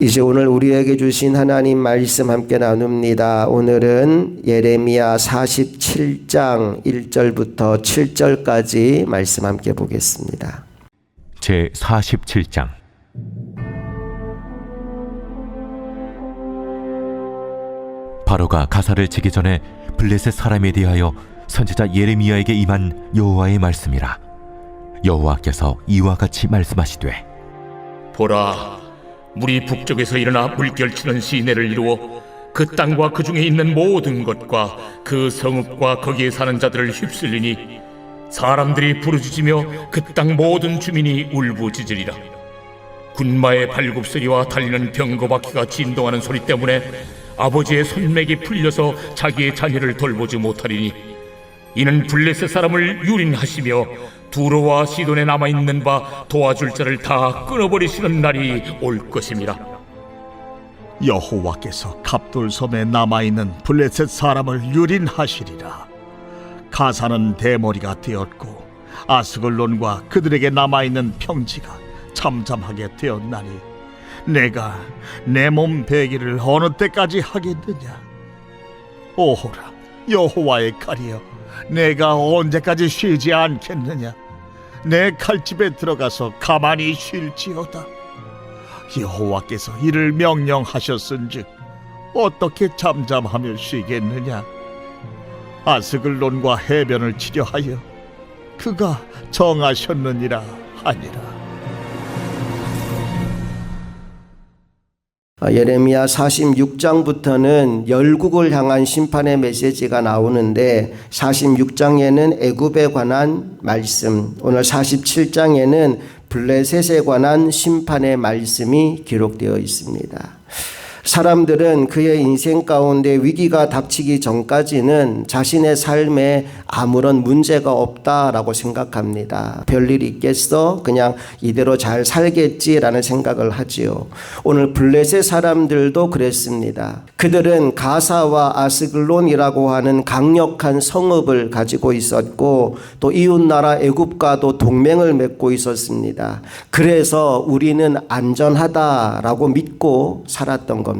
이제 오늘 우리에게 주신 하나님 말씀 함께 나눕니다. 오늘은 예레미야 47장 1절부터 7절까지 말씀 함께 보겠습니다. 제 47장 바로가 가사를 치기 전에 블레셋 사람에 대하여 선지자 예레미야에게 임한 여호와의 말씀이라 여호와께서 이와 같이 말씀하시되 보라, 물이 북쪽에서 일어나 물결치는 시내를 이루어 그 땅과 그 중에 있는 모든 것과 그 성읍과 거기에 사는 자들을 휩쓸리니 사람들이 부르짖으며 그 땅 모든 주민이 울부짖으리라. 군마의 발굽소리와 달리는 병거바퀴가 진동하는 소리 때문에 아버지의 손맥이 풀려서 자기의 자녀를 돌보지 못하리니 이는 블레셋 사람을 유린하시며 두로와 시돈에 남아 있는 바 도와줄 자를 다 끊어버리시는 날이 올 것입니다. 여호와께서 갑돌섬에 남아 있는 블레셋 사람을 유린하시리라. 가사는 대머리가 되었고 아스글론과 그들에게 남아 있는 평지가 잠잠하게 되었나니 내가 내 몸 베기를 어느 때까지 하겠느냐? 오호라 여호와의 칼이여 내가 언제까지 쉬지 않겠느냐? 내 칼집에 들어가서 가만히 쉴지어다. 여호와께서 이를 명령하셨은즉 어떻게 잠잠하며 쉬겠느냐? 아스글론과 해변을 치려하여 그가 정하셨느니라 하니라 예레미야 46장부터는 열국을 향한 심판의 메시지가 나오는데 46장에는 애굽에 관한 말씀, 오늘 47장에는 블레셋에 관한 심판의 말씀이 기록되어 있습니다. 사람들은 그의 인생 가운데 위기가 닥치기 전까지는 자신의 삶에 아무런 문제가 없다라고 생각합니다. 별일 있겠어? 그냥 이대로 잘 살겠지라는 생각을 하지요. 오늘 블레셋 사람들도 그랬습니다. 그들은 가사와 아스글론이라고 하는 강력한 성읍을 가지고 있었고 또 이웃 나라 애굽과도 동맹을 맺고 있었습니다. 그래서 우리는 안전하다라고 믿고 살았던 겁니다.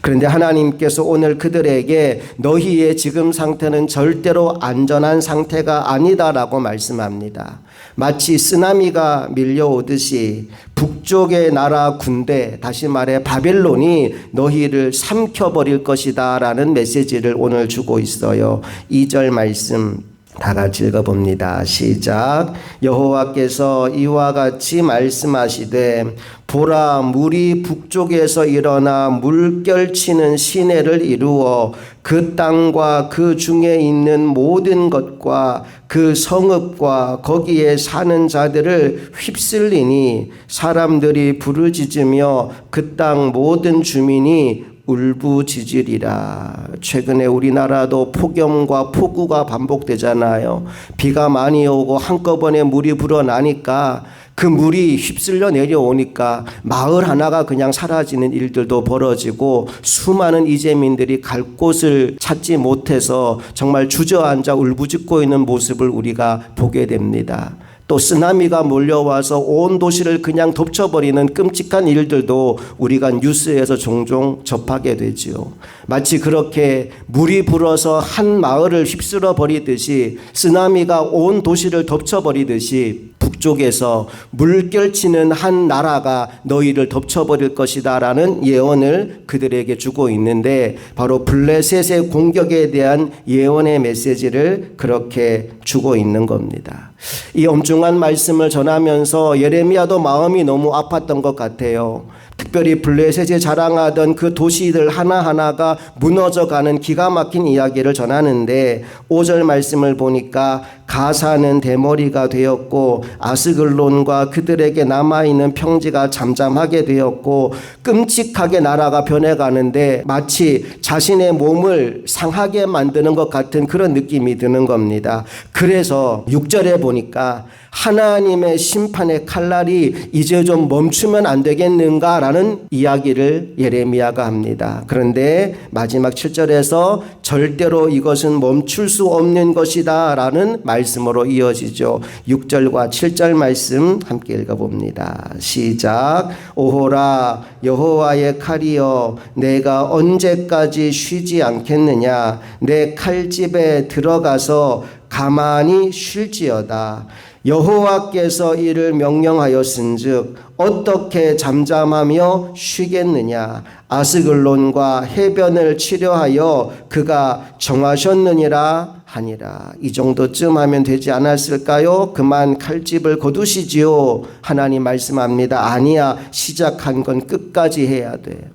그런데 하나님께서 오늘 그들에게 너희의 지금 상태는 절대로 안전한 상태가 아니다라고 말씀합니다. 마치 쓰나미가 밀려오듯이 북쪽의 나라 군대, 다시 말해 바벨론이 너희를 삼켜버릴 것이다 라는 메시지를 오늘 주고 있어요. 2절 말씀. 다 같이 읽어봅니다. 시작. 여호와께서 이와 같이 말씀하시되 보라 물이 북쪽에서 일어나 물결치는 시내를 이루어 그 땅과 그 중에 있는 모든 것과 그 성읍과 거기에 사는 자들을 휩쓸리니 사람들이 부르짖으며 그 땅 모든 주민이 울부짖으리라. 최근에 우리나라도 폭염과 폭우가 반복되잖아요. 비가 많이 오고 한꺼번에 물이 불어나니까 그 물이 휩쓸려 내려오니까 마을 하나가 그냥 사라지는 일들도 벌어지고 수많은 이재민들이 갈 곳을 찾지 못해서 정말 주저앉아 울부짖고 있는 모습을 우리가 보게 됩니다. 또 쓰나미가 몰려와서 온 도시를 그냥 덮쳐버리는 끔찍한 일들도 우리가 뉴스에서 종종 접하게 되지요. 마치 그렇게 물이 불어서 한 마을을 휩쓸어 버리듯이 쓰나미가 온 도시를 덮쳐버리듯이 북쪽에서 물결치는 한 나라가 너희를 덮쳐버릴 것이다 라는 예언을 그들에게 주고 있는데 바로 블레셋의 공격에 대한 예언의 메시지를 그렇게 주고 있는 겁니다. 이 엄중한 말씀을 전하면서 예레미야도 마음이 너무 아팠던 것 같아요. 특별히 블레셋이 자랑하던 그 도시들 하나하나가 무너져가는 기가 막힌 이야기를 전하는데 5절 말씀을 보니까 가사는 대머리가 되었고 아스글론과 그들에게 남아있는 평지가 잠잠하게 되었고 끔찍하게 나라가 변해가는데 마치 자신의 몸을 상하게 만드는 것 같은 그런 느낌이 드는 겁니다. 그래서 6절에 보니까 하나님의 심판의 칼날이 이제 좀 멈추면 안 되겠는가 라는 이야기를 예레미야가 합니다. 그런데 마지막 7절에서 절대로 이것은 멈출 수 없는 것이다라는 말씀으로 이어지죠. 6절과 7절 말씀 함께 읽어 봅니다. 시작. 오호라 여호와의 칼이여 내가 언제까지 쉬지 않겠느냐 내 칼집에 들어가서 가만히 쉴지어다. 여호와께서 이를 명령하였은즉 어떻게 잠잠하며 쉬겠느냐? 아스글론과 해변을 치료하여 그가 정하셨느니라 하니라. 이 정도쯤 하면 되지 않았을까요? 그만 칼집을 거두시지요. 하나님 말씀합니다. 아니야. 시작한 건 끝까지 해야 돼.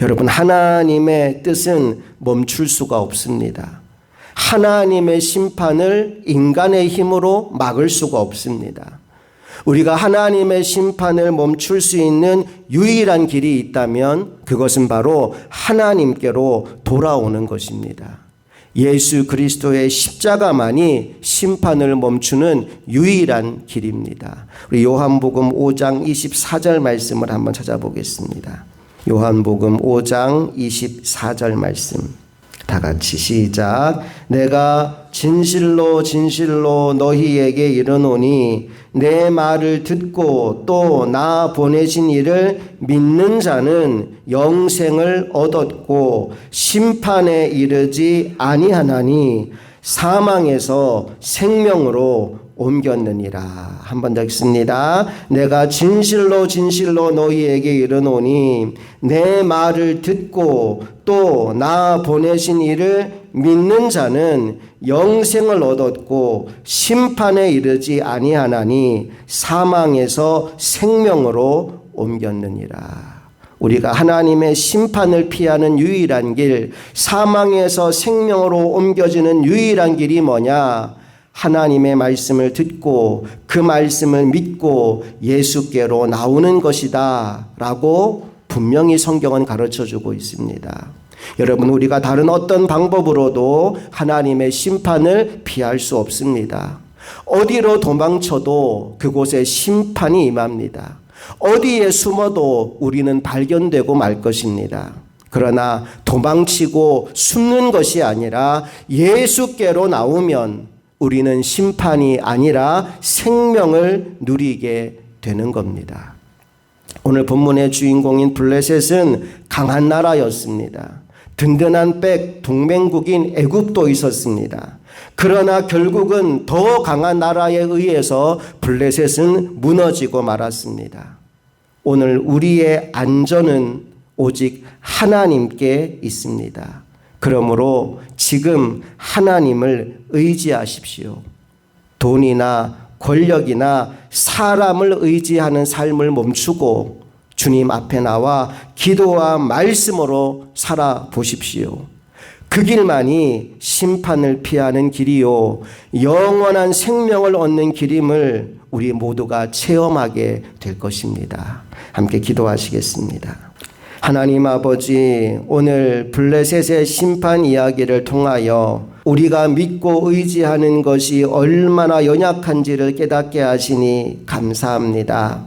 여러분 하나님의 뜻은 멈출 수가 없습니다 하나님의 심판을 인간의 힘으로 막을 수가 없습니다. 우리가 하나님의 심판을 멈출 수 있는 유일한 길이 있다면 그것은 바로 하나님께로 돌아오는 것입니다. 예수 그리스도의 십자가만이 심판을 멈추는 유일한 길입니다. 우리 요한복음 5장 24절 말씀을 한번 찾아보겠습니다. 요한복음 5장 24절 말씀. 다 같이 시작. 내가 진실로 진실로 너희에게 이르노니 내 말을 듣고 또 나 보내신 이를 믿는 자는 영생을 얻었고 심판에 이르지 아니하나니 사망에서 생명으로 옮겼느니라. 한 번 더 읽습니다. 내가 진실로 진실로 너희에게 이르노니 내 말을 듣고 또 나 보내신 이를 믿는 자는 영생을 얻었고 심판에 이르지 아니하나니 사망에서 생명으로 옮겼느니라. 우리가 하나님의 심판을 피하는 유일한 길, 사망에서 생명으로 옮겨지는 유일한 길이 뭐냐? 하나님의 말씀을 듣고 그 말씀을 믿고 예수께로 나오는 것이다. 라고 분명히 성경은 가르쳐 주고 있습니다. 여러분, 우리가 다른 어떤 방법으로도 하나님의 심판을 피할 수 없습니다. 어디로 도망쳐도 그곳에 심판이 임합니다. 어디에 숨어도 우리는 발견되고 말 것입니다. 그러나 도망치고 숨는 것이 아니라 예수께로 나오면 우리는 심판이 아니라 생명을 누리게 되는 겁니다. 오늘 본문의 주인공인 블레셋은 강한 나라였습니다. 든든한 백 동맹국인 애굽도 있었습니다. 그러나 결국은 더 강한 나라에 의해서 블레셋은 무너지고 말았습니다. 오늘 우리의 안전은 오직 하나님께 있습니다. 그러므로 지금 하나님을 의지하십시오. 돈이나 권력이나 사람을 의지하는 삶을 멈추고 주님 앞에 나와 기도와 말씀으로 살아보십시오. 그 길만이 심판을 피하는 길이요. 영원한 생명을 얻는 길임을 우리 모두가 체험하게 될 것입니다. 함께 기도하시겠습니다. 하나님 아버지, 오늘 블레셋의 심판 이야기를 통하여 우리가 믿고 의지하는 것이 얼마나 연약한지를 깨닫게 하시니 감사합니다.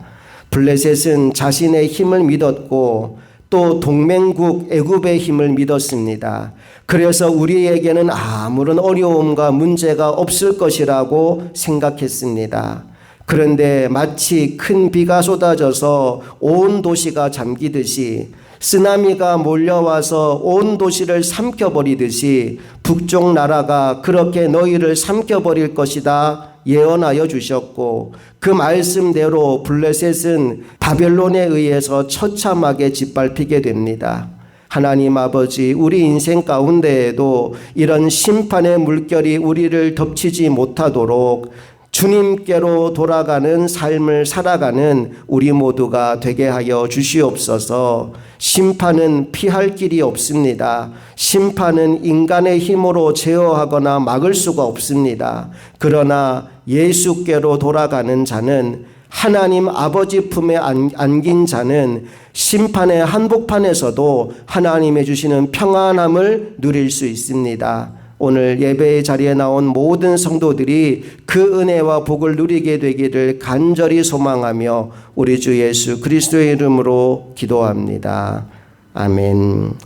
블레셋은 자신의 힘을 믿었고 또 동맹국 애굽의 힘을 믿었습니다. 그래서 우리에게는 아무런 어려움과 문제가 없을 것이라고 생각했습니다. 그런데 마치 큰 비가 쏟아져서 온 도시가 잠기듯이 쓰나미가 몰려와서 온 도시를 삼켜버리듯이 북쪽 나라가 그렇게 너희를 삼켜버릴 것이다 예언하여 주셨고 그 말씀대로 블레셋은 바벨론에 의해서 처참하게 짓밟히게 됩니다. 하나님 아버지, 우리 인생 가운데에도 이런 심판의 물결이 우리를 덮치지 못하도록 주님께로 돌아가는 삶을 살아가는 우리 모두가 되게 하여 주시옵소서. 심판은 피할 길이 없습니다. 심판은 인간의 힘으로 제어하거나 막을 수가 없습니다. 그러나 예수께로 돌아가는 자는 하나님 아버지 품에 안긴 자는 심판의 한복판에서도 하나님의 주시는 평안함을 누릴 수 있습니다. 오늘 예배의 자리에 나온 모든 성도들이 그 은혜와 복을 누리게 되기를 간절히 소망하며 우리 주 예수 그리스도의 이름으로 기도합니다. 아멘.